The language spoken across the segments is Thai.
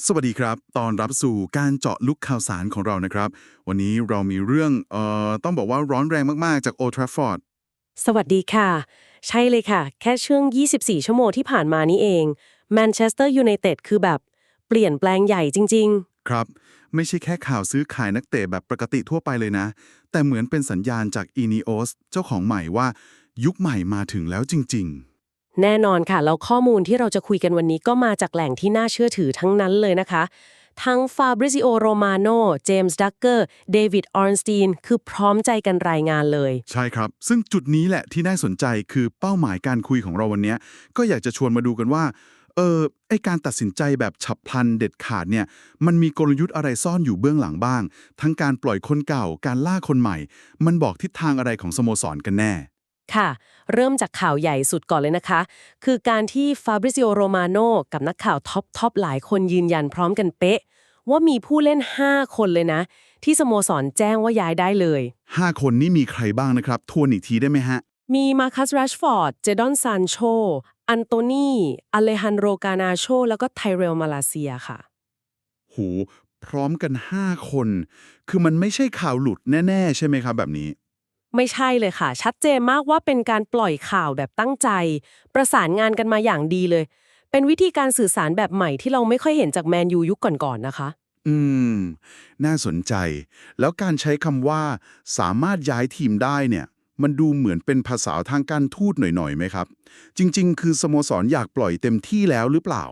สวัสดีครับ ตอนรับสู่การเจาะลุกข่าวสารของเรานะครับ วันนี้เรามีเรื่องเอ่อต้องบอกว่าร้อนแรงมาก ๆ จากโอทราฟอร์ด สวัสดีค่ะ ใช่เลยค่ะ แค่ช่วง 24 ชั่วโมงที่ผ่านมานี้เองแมนเชสเตอร์ยูไนเต็ดคือแบบ เปลี่ยนแปลงใหญ่จริง ครับ ไม่ใช่แค่ข่าวซื้อขายนักเตะแบบปกติทั่วไปเลยนะ แต่เหมือนเป็นสัญญาณจาก e n e o s เจ้าของใหม่ว่า ยุคใหม่มาถึงแล้วจริง ๆ แน่นอนค่ะ แล้วข้อมูลที่เราจะคุยกันวันนี้ก็มาจากแหล่งที่น่าเชื่อถือทั้งนั้นเลยนะคะ ทั้งฟาบริซิโอโรมาโนเจมส์ดักเกอร์เดวิดออร์นสตีนคือพร้อมใจกันรายงานเลย ใช่ครับ ซึ่งจุดนี้แหละที่น่าสนใจคือเป้าหมายการคุยของเราวันนี้ ก็อยากจะชวนมาดูกันว่าเออไอการตัดสินใจแบบฉับพลันเด็ดขาดเนี่ย มันมีกลยุทธ์อะไรซ่อนอยู่เบื้องหลังบ้าง ทั้งการปล่อยคนเก่า การล่าคนใหม่ มันบอกทิศทางอะไรของสโมสรกันแน่ ค่ะ เริ่มจากข่าวใหญ่สุดก่อนเลยนะคะ คือการที่ฟาบริซิโอโรมาโนกับนักข่าวท็อปทอปหลายคนยืนยันพร้อมกันเป๊ะ ว่ามีผู้เล่น 5 คนเลยนะ ที่สโมสรแจ้งว่าย้ายได้เลย 5 คนนี้มีใครบ้างนะครับ ทวนอีกทีได้ไหมฮะ มีมาคัสแรชฟอร์ด เจดอนซานโช อันโตนีอเลฮันโรกานาโช แล้วก็ไทเรลมาลาเซียค่ะ หูพร้อมกัน 5 คน คือมันไม่ใช่ข่าวหลุดแน่ ๆ ใช่ไหมครับแบบนี้ ไม่ใช่เลยค่ะ ชัดเจนมากว่าเป็นการปล่อยข่าวแบบตั้งใจ ประสานงานกันมาอย่างดีเลย เป็นวิธีการสื่อสารแบบใหม่ที่เราไม่ค่อยเห็นจากแมนยูยุคก่อนๆนะคะ อืม น่าสนใจ แล้วการใช้คำว่าสามารถย้ายทีมได้เนี่ย มันดูเหมือนเป็นภาษาทางการทูตหน่อยๆไหมครับ จริง ๆ คือสโมสรอยากปล่อยเต็มที่แล้วหรือเปล่า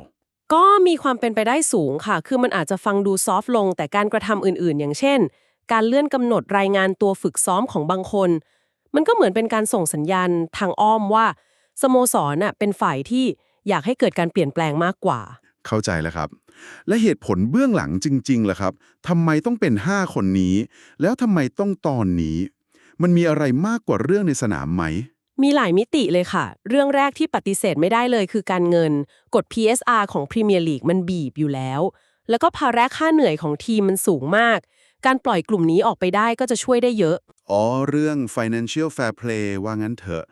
ก็มีความเป็นไปได้สูงค่ะ คือมันอาจจะฟังดูซอฟต์ลง แต่การกระทำอื่นๆ อย่างเช่น การเลื่อนกำหนดรายงานตัวฝึกซ้อมของบางคน มันก็เหมือนเป็นการส่งสัญญาณทางอ้อมว่า สโมสรน่ะเป็นฝ่ายที่อยากให้เกิดการเปลี่ยนแปลงมากกว่า เข้าใจแล้วครับ และเหตุผลเบื้องหลังจริงๆล่ะครับทำไมต้องเป็น 5 คนนี้ แล้วทำไมต้องตอนนี้ มันมีอะไรมากกว่าเรื่องในสนามไหมมีหลายมิติเลยค่ะ เรื่องแรกที่ปฏิเสธไม่ได้เลยคือการเงิน กฎ PSR ของพรีเมียร์ลีกมันบีบอยู่แล้ว แล้วก็ภาระค่าเหนื่อยของทีมมันสูงมาก การปล่อยกลุ่มนี้ออกไปได้ก็จะช่วยได้เยอะ อ๋อ เรื่อง financial fair play ว่างั้นเถอะ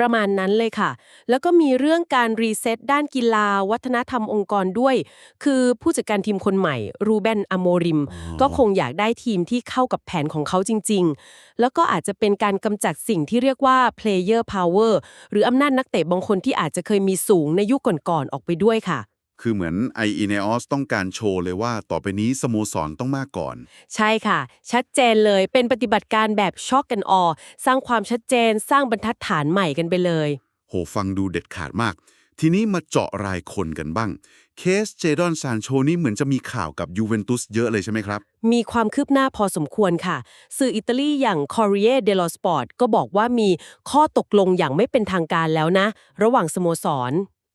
ประมาณนั้นเลยค่ะ แล้วก็มีเรื่องการรีเซ็ตด้านกีฬา วัฒนธรรมองค์กรด้วย คือผู้จัดการทีมคนใหม่ รูเบนอโมริม ก็คงอยากได้ทีมที่เข้ากับแผนของเขาจริง ๆ แล้วก็อาจจะเป็นการกำจัดสิ่งที่เรียกว่า player power หรืออำนาจนักเตะบางคนที่อาจจะเคยมีสูงในยุคก่อนๆออกไปด้วยค่ะ คือเหมือน i e n e o s ต้องการโชว์เลยว่าต่อไปนี้สโมสรต้องมาก่อน ใช่ค่ะ ชัดเจนเลยเป็นปฏิบัติการแบบช็อกกันออสร้างความชัดเจนสร้างบรรทัดฐานใหม่กันไปเลย โหฟังดูเด็ดขาดมาก ทีนี้มาเจาะรายคนกันบ้าง เคสเจดอนซานโชนี่เหมือนจะมีข่าวกับยูเวนตุสเยอะเลยใช่ไหมครับ มีความคืบหน้าพอสมควรค่ะ สื่ออิตาลีอย่าง Corriere dello Sport ก็บอกว่ามีข้อตกลงอย่างไม่เป็นทางการแล้วนะ ระหว่างสโมสร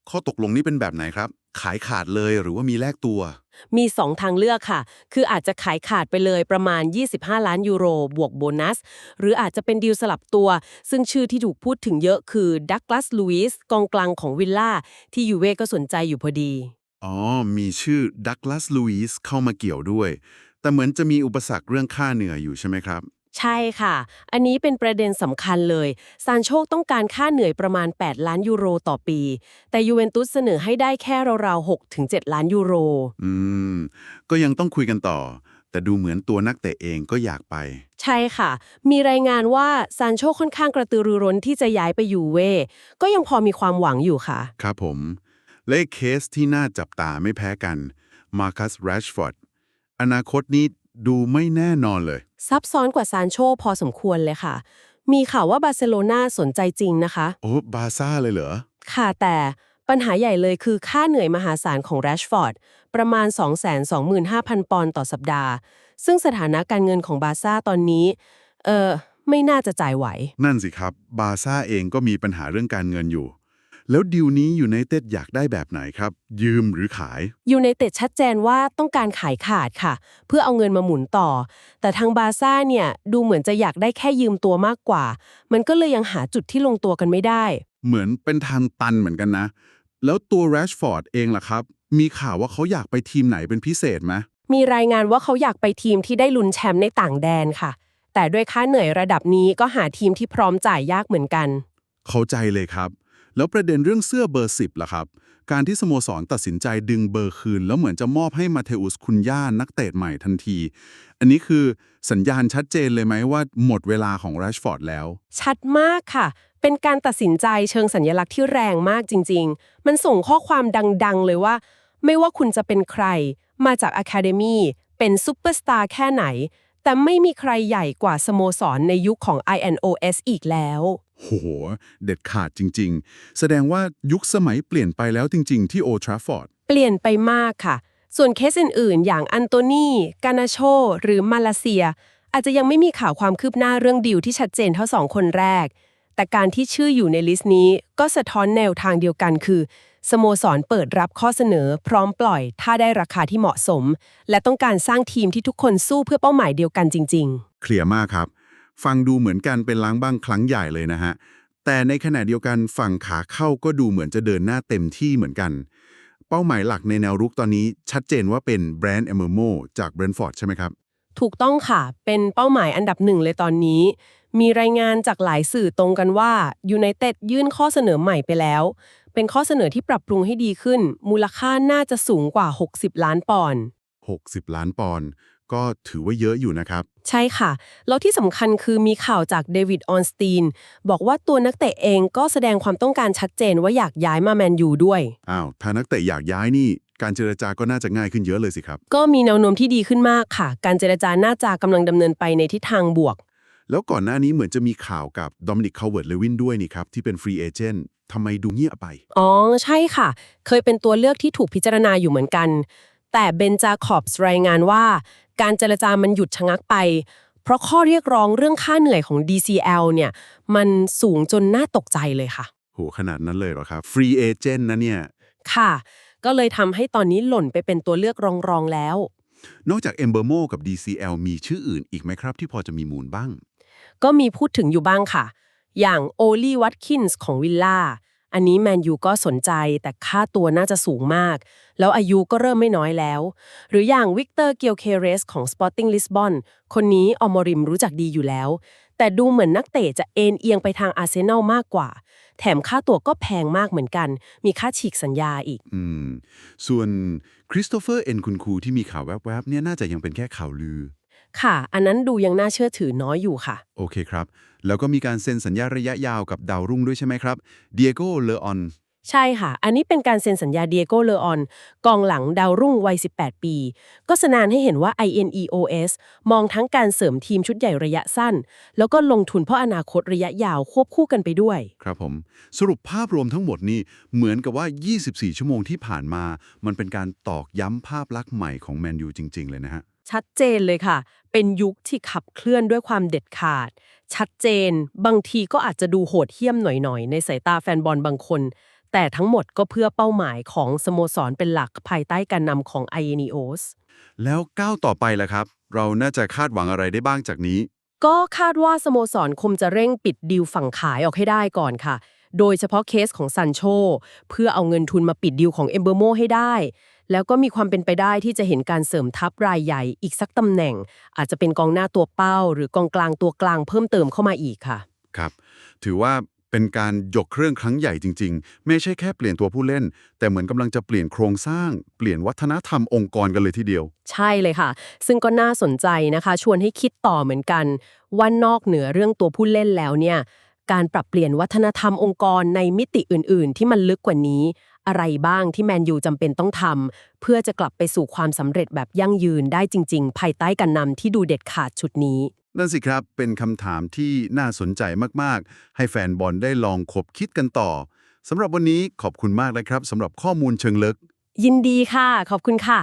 ข้อตกลงนี้เป็นแบบไหนครับ ขายขาดเลยหรือว่ามีแลกตัว มี 2 ทางเลือกค่ะ คืออาจจะขายขาดไปเลยประมาณ 25 ล้านยูโร บวกโบนัส หรืออาจจะเป็นดีลสลับตัว ซึ่งชื่อที่ถูกพูดถึงเยอะคือดักล a สลูอิสกองกลางของวิลล่าที่ยูเว่ก็สนใจอยู่พอดี อ๋อ มีชื่อดักล a สลูอิสเข้ามาเกี่ยวด้วย แต่เหมือนจะมีอุปสรรคเรื่องค่าเหนื่อยอยู่ใช่ไหมครับ ใช่ค่ะ อันนี้เป็นประเด็นสำคัญเลยซานโชคต้องการค่าเหนื่อยประมาณ 8 ล้านยูโรต่อปี แต่ยูเวนตุสเสนอให้ได้แค่ราวๆ6ถึง7ล้านยูโร อืม ก็ยังต้องคุยกันต่อ แต่ดูเหมือนตัวนักเตะเองก็อยากไป ใช่ค่ะ มีรายงานว่าซานโชค่อนข้างกระตือรือร้นที่จะย้ายไปยูเว่ก็ยังพอมีความหวังอยู่ค่ะ ครับผม และเคสที่น่าจับตาไม่แพ้กันมาคัสแรชฟอร์ดอนาคตนี้ ดูไม่แน่นอนเลย ซับซ้อนกว่าซานโชพอสมควรเลยค่ะ มีข่าวว่าบาร์เซโลนาสนใจจริงนะคะ โอ้บาร์ซ่าเลยเหรอ ค่ะแต่ปัญหาใหญ่เลยคือค่าเหนื่อยมหาศาลของแรชฟอร์ดประมาณ 225,000 ปอนด์ต่อสัปดาห์ ซึ่งสถานะการเงินของบาร์ซ่าตอนนี้ เออไม่น่าจะจ่ายไหว นั่นสิครับ บาร์ซ่าเองก็มีปัญหาเรื่องการเงินอยู่ แล้วดิวนี้อยู่ในเต็ดอยากได้แบบไหนครับ ยืมหรือขายยูไนเต็ดชัดเจนว่าต้องการขายขาดค่ะ เพื่อเอาเงินมาหมุนต่อ แต่ทางบาร์ซ่าเนี่ยดูเหมือนจะอยากได้แค่ยืมตัวมากกว่า มันก็เลยยังหาจุดที่ลงตัวกันไม่ได้ เหมือนเป็นทางตันเหมือนกันนะ แล้วตัวแรชฟอร์ดเองล่ะครับ มีข่าวว่าเขาอยากไปทีมไหนเป็นพิเศษไหมมีรายงานว่าเขาอยากไปทีมที่ได้ลุ้นแชมป์ในต่างแดนค่ะ แต่ด้วยค่าเหนื่อยระดับนี้ก็หาทีมที่พร้อมจ่ายยากเหมือนกัน เข้าใจเลยครับ แล้วประเด็นเรื่องเสื้อเบอร์สิบล่ะครับ การที่สโมสรตัดสินใจดึงเบอร์คืน แล้วเหมือนจะมอบให้มาเทอุสคุนย่านักเตะใหม่ทันที อันนี้คือสัญญาณชัดเจนเลยไหมว่าหมดเวลาของแรชฟอร์ดแล้ว ชัดมากค่ะ เป็นการตัดสินใจเชิงสัญลักษณ์ที่แรงมากจริง ๆ มันส่งข้อความดังๆ เลยว่า ไม่ว่าคุณจะเป็นใคร มาจากอะคาเดมีเป็นซูเปอร์สตาร์แค่ไหนแต่ไม่มีใครใหญ่กว่าสโมสรในยุคของ INOS อีกแล้ว โห เด็ดขาดจริง ๆ แสดงว่ายุคสมัยเปลี่ยนไปแล้วจริง ๆ ที่โอทราฟอร์ด เปลี่ยนไปมากค่ะ ส่วนเคสอื่น ๆ อย่างอันโตนีกานาโช หรือมาเลเซีย อาจจะยังไม่มีข่าวความคืบหน้าเรื่องดิวที่ชัดเจนเท่าสองคนแรก แต่การที่ชื่ออยู่ในลิสต์นี้ ก็สะท้อนแนวทางเดียวกันคือสโมสรเปิดรับข้อเสนอ พร้อมปล่อย ถ้าได้ราคาที่เหมาะสม และต้องการสร้างทีมที่ทุกคนสู้เพื่อเป้าหมายเดียวกันจริง ๆ เคลียร์มากครับ ฟังดูเหมือนกันเป็นล้างบ้างครั้งใหญ่เลยนะฮะ แต่ในขณะเดียวกันฝั่งขาเข้าก็ดูเหมือนจะเดินหน้าเต็มที่เหมือนกัน เป้าหมายหลักในแนวรุกตอนนี้ชัดเจนว่าเป็นแบรนด์เอเมอร์โมจากเบรนท์ฟอร์ดใช่ไหมครับ ถูกต้องค่ะ เป็นเป้าหมายอันดับหนึ่งเลยตอนนี้ มีรายงานจากหลายสื่อตรงกันว่ายูไนเต็ดยื่นข้อเสนอใหม่ไปแล้ว เป็นข้อเสนอที่ปรับปรุงให้ดีขึ้น มูลค่าน่าจะสูงกว่า 60 ล้านปอนด์60 ล้านปอนด์ ก็ถือว่าเยอะอยู่นะครับ ใช่ค่ะ แล้วที่สำคัญคือมีข่าวจากเดวิดออนสตีนบอกว่าตัวนักเตะเองก็แสดงความต้องการชัดเจนว่าอยากย้ายมาแมนยูด้วย อ้าว ถ้านักเตะอยากย้ายนี่ การเจรจาก็น่าจะง่ายขึ้นเยอะเลยสิครับ ก็มีแนวโน้มที่ดีขึ้นมากค่ะ การเจรจาน่าจะกำลังดำเนินไปในทิศทางบวก แล้วก่อนหน้านี้เหมือนจะมีข่าวกับดอมินิกคาเวิร์ดเลวินด้วยนี่ครับ ที่เป็นฟรีเอเจนต์ทำไมดูเงียบไป อ๋อ ใช่ค่ะ เคยเป็นตัวเลือกที่ถูกพิจารณาอยู่เหมือนกัน แต่เบนจาคอบส์รายงานว่า การเจรจามันหยุดชะงักไป เพราะข้อเรียกร้องเรื่องค่าเหนื่อยของ DCL เนี่ยมันสูงจนน่าตกใจเลยค่ะ โหขนาดนั้นเลยเหรอครับฟรีเอเจนต์นะเนี่ย ค่ะ ก็เลยทำให้ตอนนี้หล่นไปเป็นตัวเลือกรองๆแล้ว นอกจาก e m b e r m o กับ DCL มีชื่ออื่นอีกไหมครับ ที่พอจะมีมูลบ้าง ก็มีพูดถึงอยู่บ้างค่ะ อย่างโอลีวัตคินส์ของวิลล่า อันนี้แมนยูก็สนใจแต่ค่าตัวน่าจะสูงมาก แล้วอายุก็เริ่มไม่น้อยแล้ว หรืออย่างวิกเตอร์เกียวเคเรสของ Sporting Lisbon คนนี้อมริมรู้จักดีอยู่แล้ว แต่ดูเหมือนนักเตะจะเอ็นเอียงไปทางอาร์เซนอลมากกว่า แถมค่าตัวก็แพงมากเหมือนกัน มีค่าฉีกสัญญาอีก อืม ส่วนคริสโตเฟอร์เอ็นคุณครูที่มีข่าวแวบๆเนี่ยน่าจะยังเป็นแค่ข่าวลือ ค่ะ อันนั้นดูยังน่าเชื่อถือน้อยอยู่ค่ะ โอเคครับ แล้วก็มีการเซ็นสัญญาระยะยาวกับดาวรุ่งด้วยใช่ไหมครับเดียโกเลออน ใช่ค่ะ อันนี้เป็นการเซ็นสัญญาเดียโกเลออน กองหลังดาวรุ่งวัย 18 ปี ก็สนานให้เห็นว่า INEOS มองทั้งการเสริมทีมชุดใหญ่ระยะสั้น แล้วก็ลงทุนเพราะอนาคตระยะยาวควบคู่กันไปด้วย ครับผม สรุปภาพรวมทั้งหมดนี่เหมือนกับว่า 24 ชั่วโมงที่ผ่านมา มันเป็นการตอกย้ำภาพลักษณ์ใหม่ของแมนยูจริง ๆ เลยนะฮะ ชัดเจนเลยค่ะ เป็นยุคที่ขับเคลื่อนด้วยความเด็ดขาด ชัดเจน บางทีก็อาจจะดูโหดเหี้ยมหน่อยๆ ในสายตาแฟนบอลบางคน แต่ทั้งหมดก็เพื่อเป้าหมายของสโมสรเป็นหลักภายใต้การนำของ INEOS แล้วก้าวต่อไปล่ะครับ เราน่าจะคาดหวังอะไรได้บ้างจากนี้ ก็คาดว่าสโมสรคงจะเร่งปิดดีลฝั่งขายออกให้ได้ก่อนค่ะ โดยเฉพาะเคสของซันโชเพื่อเอาเงินทุนมาปิดดีลของเอมเบอร์โมให้ได้ แล้วก็มีความเป็นไปได้ที่จะเห็นการเสริมทัพรายใหญ่อีกสักตำแหน่ง อาจจะเป็นกองหน้าตัวเป้า หรือกองกลางตัวกลางเพิ่มเติมเข้ามาอีกค่ะ ครับ ถือว่าเป็นการยกเครื่องครั้งใหญ่จริง ๆ ไม่ใช่แค่เปลี่ยนตัวผู้เล่น แต่เหมือนกำลังจะเปลี่ยนโครงสร้าง เปลี่ยนวัฒนธรรมองค์กรกันเลยทีเดียว ใช่เลยค่ะ ซึ่งก็น่าสนใจนะคะ ชวนให้คิดต่อเหมือนกัน ว่านอกเหนือเรื่องตัวผู้เล่นแล้วเนี่ย การปรับเปลี่ยนวัฒนธรรมองค์กรในมิติอื่น ๆ ที่มันลึกกว่านี้ อะไรบ้างที่แมนยูจำเป็นต้องทำเพื่อจะกลับไปสู่ความสำเร็จแบบยั่งยืนได้จริง ๆ ภายใต้การนำที่ดูเด็ดขาดชุดนี้นั่นสิครับ เป็นคำถามที่น่าสนใจมาก ๆ ให้แฟนบอลได้ลองคบคิดกันต่อสำหรับวันนี้ขอบคุณมากนะครับสำหรับข้อมูลเชิงลึก ยินดีค่ะ ขอบคุณค่ะ